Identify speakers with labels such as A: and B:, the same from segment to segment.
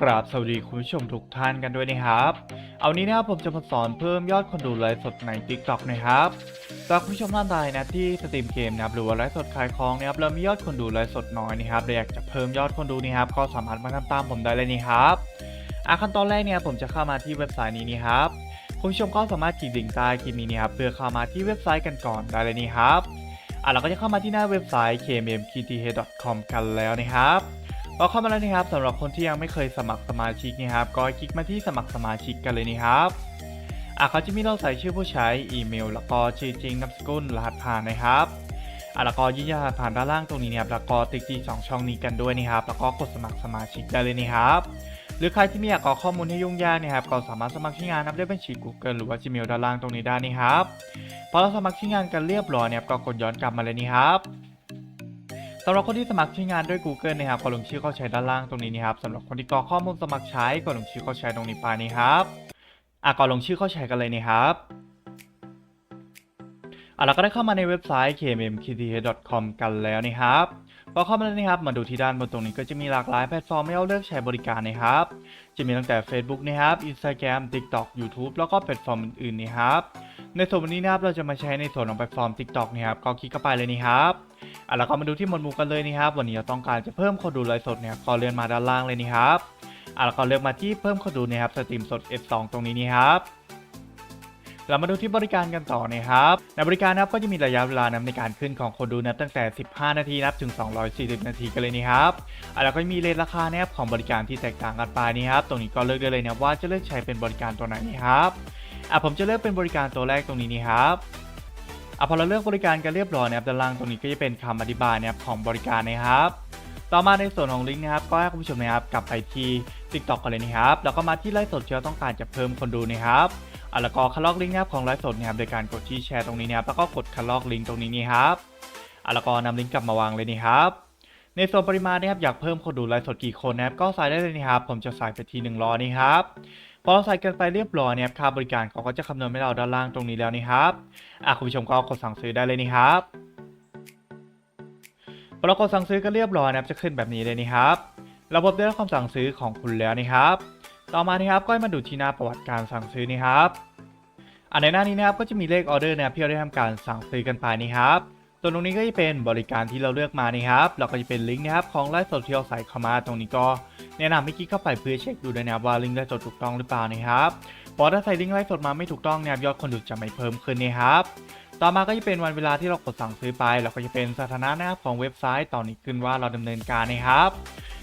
A: กราบสวัสดีคุณผู้ชมทุกท่านกันด้วยนะครับ เอานี้นะครับผมจะมาสอนเพิ่มยอดคนดูไลฟ์สดใน TikTok นะครับสำหรับคุณผู้ชมท่านใดนะที่สตรีมเกมนะครับหรือว่าไลฟ์สดขายของนะครับเรามียอดคนดูไลฟ์สดน้อยนะครับเราอยากจะเพิ่มยอดคนดูนะครับก็สามารถมาทำตามผมได้เลยนี่ครับอะขั้นตอนแรกเนี่ยผมจะเข้ามาที่เว็บไซต์นี้นี่ครับคุณผู้ชมก็สามารถคลิกลิงก์ใต้คลิปนี้นะครับเพื่อเข้ามาที่เว็บไซต์กันก่อนได้เลยนี่ครับอะเราก็จะเข้ามาที่หน้าเว็บไซต์ kmmkth.com กันแล้วนะครับ พอเข้ามาแล้วนะครับสำหรับคนที่ยังไม่เคยสมัครสมาชิกนะครับก็คลิกมาที่สมัครสมาชิกกันเลยนี่ครับอะเขาจะมีเราใส่ชื่อผู้ใช้อีเมล แล้วก็ชื่อจริงนามสกุลรหัสผ่านนะครับอะแล้วก็ยืนยันรหัสผ่านด้านล่างตรงนี้นะครับแล้วก็ติ๊กที่สองช่องนี้กันด้วยนะครับแล้วก็กดสมัครสมาชิกได้เลยนะครับหรือใครที่ไม่อยากกรอกข้อมูลให้ยุ่งยากนะครับก็สามารถสมัครใช้งานนับด้วยบัญชี Google หรือว่า Gmail ด้านล่างตรงนี้ได้นี่ครับพอเราสมัครใช้งานกันเรียบร้อยเนี่ยก็กดย้อนกลับมาเลยนี่ครับ สำหรับคนที่สมัครใช้งานด้วย Google นะครับก็ลงชื่อเข้าใช้ด้านล่างตรงนี้นะครับสำหรับคนที่กรอกข้อมูลสมัครใช้ก็ลงชื่อเข้าใช้ตรงนี้ไปนี่ครับอะก่อนลงชื่อเข้าใช้กันเลยนะครับอะเราก็ได้เข้ามาในเว็บไซต์ kmmkth.com กันแล้วนะครับพอเข้ามาแล้วนะครับ มาดูที่ด้านบนตรงนี้ก็จะมีหลากหลายแพลตฟอร์มให้เราเลือกใช้บริการนะครับ จะมีตั้งแต่ Facebook นะครับ Instagram TikTok YouTube แล้วก็แพลตฟอร์มอื่นๆนะครับ ในส่วนวันนี้นะครับเราจะมาใช้ในส่วนของแพลตฟอร์ม TikTok นะครับก็คลิกเข้าไปเลยนี่ครับ อะเราก็มาดูที่หมวดหมู่กันเลยนะครับ วันนี้เราต้องการจะเพิ่มคนดูไลฟ์สดเนี่ยก็เลื่อนมาด้านล่างเลยนี่ครับอะแล้วก็เลือกมาที่เพิ่มคนดูนะครับสตรีมสด F2 ตรงนี้นี่ครับเรามาดูที่บริการกันต่อนะครับในบริการนะครับก็จะมีระยะเวลานะในการขึ้นของคนดูนะตั้งแต่ 15 นาทีนับถึง 240 นาทีกันเลยนี่ครับอะแล้วก็มีเลทราคานะครับของบริการที่แตกต่างกันไปนี่ครับ ตรงนี้ก็เลือกได้เลยนะว่าจะเลือกใช้เป็นบริการตัวไหนนี่ครับอะผมจะเลือกเป็นบริการตัวแรกตรงนี้นี่ครับ อะพอเราเลือกบริการกันเรียบร้อยนะครับด้านล่างตรงนี้ก็จะเป็นคำอธิบายนะครับของบริการนะครับ ต่อมาในส่วนของลิงก์นะครับก็ให้คุณผู้ชมนะครับกลับไปที่ TikTok กันเลยนะครับแล้วก็มาที่ไลฟ์สดที่เราต้องการจะเพิ่มคนดูนะครับอะแล้วก็คัดลอกลิงก์นะครับของไลฟ์สดนะครับโดยการกดที่แชร์ตรงนี้นะครับแล้วก็กดคัดลอกลิงก์ตรงนี้นี่ครับอะแล้วก็นำลิงก์กลับมาวางเลยนี่ครับในส่วนปริมาณนะครับอยากเพิ่มคนดูไลฟ์สดกี่คนนะครับก็ใส่ได้เลยนะครับผมจะใส่ไปทีหนึ่งร้อยนี่ครับ พอเราใส่กันไปเรียบร้อยเนี่ยค่าบริการเขาก็จะคำนวณให้เราด้านล่างตรงนี้แล้วนี่ครับอะคุณผู้ชมก็กดสั่งซื้อได้เลยนี่ครับพอเรากดสั่งซื้อก็เรียบร้อยนะครับจะขึ้นแบบนี้เลยนี่ครับ ระบบได้รับคำสั่งซื้อของคุณแล้วนี่ครับ ต่อมานี่ครับก็มาดูที่หน้าประวัติการสั่งซื้อนี่ครับอันในหน้านี้นะครับก็จะมีเลขออเดอร์นะครับที่เราได้ทำการสั่งซื้อกันไปนี่ครับ ส่วนตรงนี้ก็จะเป็นบริการที่เราเลือกมานี่ครับแล้วก็จะเป็นลิงก์นะครับของไลฟ์สดที่เราใส่เข้ามาตรงนี้ก็แนะนำให้คลิกเข้าไปเพื่อเช็คดูด้วยนะครับว่าลิงก์ไลฟ์สดถูกต้องหรือเปล่านะครับเพราะถ้าใส่ลิงก์ไลฟ์สดมาไม่ถูกต้องเนี่ยยอดคนดูจะไม่เพิ่มขึ้นนะครับ ต่อมาก็จะเป็นวันเวลาที่เรากดสั่งซื้อไปแล้วก็จะเป็นสถานะนะครับของเว็บไซต์ตอนนี้ขึ้นว่าเราดำเนินการนะครับ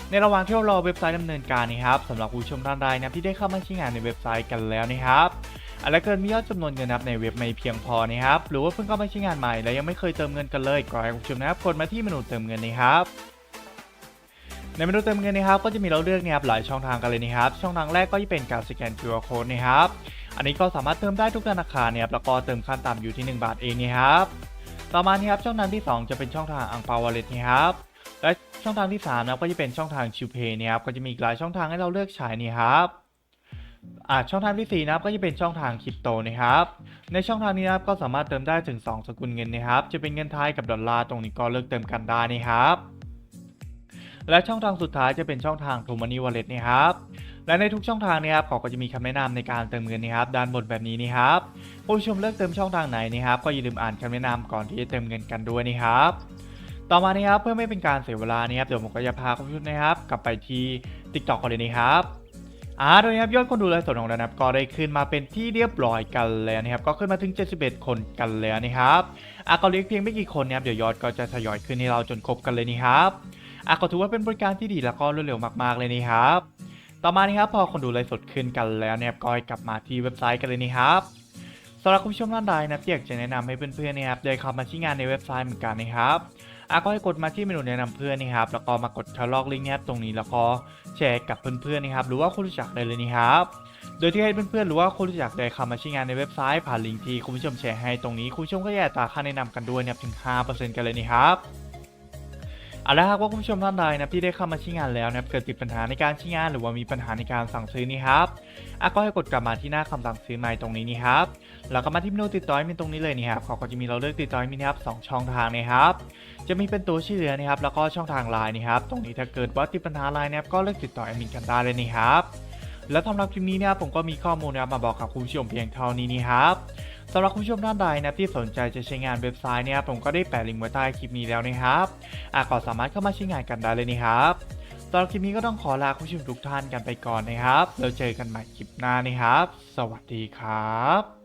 A: ในระหว่างที่เรารอเว็บไซต์ดำเนินการนะครับสำหรับผู้ชมท่านใดนะที่ได้เข้ามาใช้งานในเว็บไซต์กันแล้วนะครับ และเกิดมียอดจำนวนเงินนับในเว็บไม่เพียงพอนะครับ หรือว่าเพิ่งเข้ามาใช้งานใหม่และยังไม่เคยเติมเงินกันเลยก็ให้ผู้ชมนะครับกดมาที่เมนูเติมเงินนะครับในเมนูเติมเงินนะครับก็จะมีเราเลือกนะครับหลายช่องทางกันเลยนะครับ ช่องทางแรกก็จะเป็นการสแกน QR code นะครับ อันนี้ก็สามารถเติมได้ทุกธนาคารนะครับแล้วก็เติมขั้นต่ำอยู่ที่ 1 บาทเองนะครับ ต่อมานี่ครับช่องทางที่ 2 จะเป็นช่องทางอังเปาวอลเล็ตนะครับ และช่องทางที่3นะก็จะเป็นช่องทางชิวเพย์นะครับก็จะมีหลายช่องทางให้เราเลือกใช้นี่ครับ อ่าช่องทางที่ 4 นะครับก็จะเป็นช่องทางคริปโตนะครับในช่องทางนี้นะครับก็สามารถเติมได้ถึง 2 สกุลเงินนะครับ จะเป็นเงินไทยกับดอลลาร์ตรงนี้ก็เลือกเติมกันได้นะครับ และช่องทางสุดท้ายจะเป็นช่องทาง t ูมานีวอลเล็ตนะครับและในทุกช่องทางนะครับเขาก็จะมีคำแนะนำในการเติมเงินนะครับ ด้านบนแบบนี้นะครับผู้ชมเลือกเติมช่องทางไหนนะครับ ก็อย่าลืมอ่านคำแนะนำก่อนที่จะเติมเงินกันด้วยนะครับ ต่อมานะครับเพื่อไม่เป็นการเสียเวลานะครับเดี๋ยวผมก็จะพาคุณผู้ชมนะครับ กลับไปที่ TikTok กันเลยนะครับ อ่าโดยนะครับยอดคนดูไลฟ์สดของเรานะครับก็ได้ขึ้นมาเป็นที่เรียบร้อยกันแล้วนะครับก็ขึ้นมาถึง 71 คนกันแล้วนะครับอะก็เหลือเพียงไม่กี่คนนะครับเดี๋ยวยอดก็จะทยอยขึ้นให้เราจนครบกันเลยนะครับอะก็ถือว่าเป็นบริการที่ดีแล้วก็รวดเร็วมากๆเลยนี่ครับ ต่อมานี่ครับพอคนดูไลฟ์สดขึ้นกันแล้วเนี่ยก็กลับมาที่เว็บไซต์กันเลยนี่ครับสำหรับคุณผู้ชมท่านใดนะที่อยากจะแนะนำให้เพื่อนๆนะครับได้เข้ามาที่งานในเว็บไซต์เหมือนกันนะครับ อะก็ให้กดมาที่เมนูแนะนำเพื่อนนะครับแล้วก็มากดทะลอกลิงก์นะครับตรงนี้แล้วก็แชร์กับเพื่อนๆนะครับหรือว่าคนรู้จักได้เลยนี่ครับ โดยที่ให้เพื่อนๆหรือว่าคนรู้จักได้เข้ามาใช้งานในเว็บไซต์ผ่านลิงก์ที่คุณผู้ชมแชร์ให้ตรงนี้คุณผู้ชมก็แย่ตราค่าแนะนำกันด้วยนะครับถึง 5%กันเลยนี่ครับ เอาละครับว่าคุณผู้ชมท่านใดนะที่ได้เข้ามาใช้งานแล้วนะเกิดติดปัญหาในการใช้งาน หรือว่ามีปัญหาในการสั่งซื้อนี่ครับอะก็ให้กดกลับมาที่หน้าคำสั่งซื้อใหม่ตรงนี้นี่ครับแล้วก็มาที่เมนูติดต่อแอดมินตรงนี้เลยนี่ครับเขาก็จะมีเราเลือกติดต่อแอดมินะครับสองช่องทางนะครับจะมีเป็นตัวชื่อเรือนะครับแล้วก็ช่องทางไลน์นะครับตรงนี้ถ้าเกิดว่าติดปัญหาไลน์นะครับก็เลือกติดต่อแอดมินกันได้เลยนี่ครับแล้วสำหรับคลิปนี้นะครับผมก็มีข้อมูลนะครับมาบอกกับคุณผู้ชมเพียงเท่านี้นี่ครับ สำหรับคุณผู้ชมท่านใดนะที่สนใจจะใช้งานเว็บไซต์เนี่ยผมก็ได้แปะลิงก์ไว้ใต้คลิปนี้แล้วนะครับอะก็สามารถเข้ามาใช้งานกันได้เลยนะครับสำหรับคลิปนี้ก็ต้องขอลาคุณผู้ชมทุกท่านกันไปก่อนนะครับแล้วเจอกันใหม่คลิปหน้านะครับ สวัสดีครับ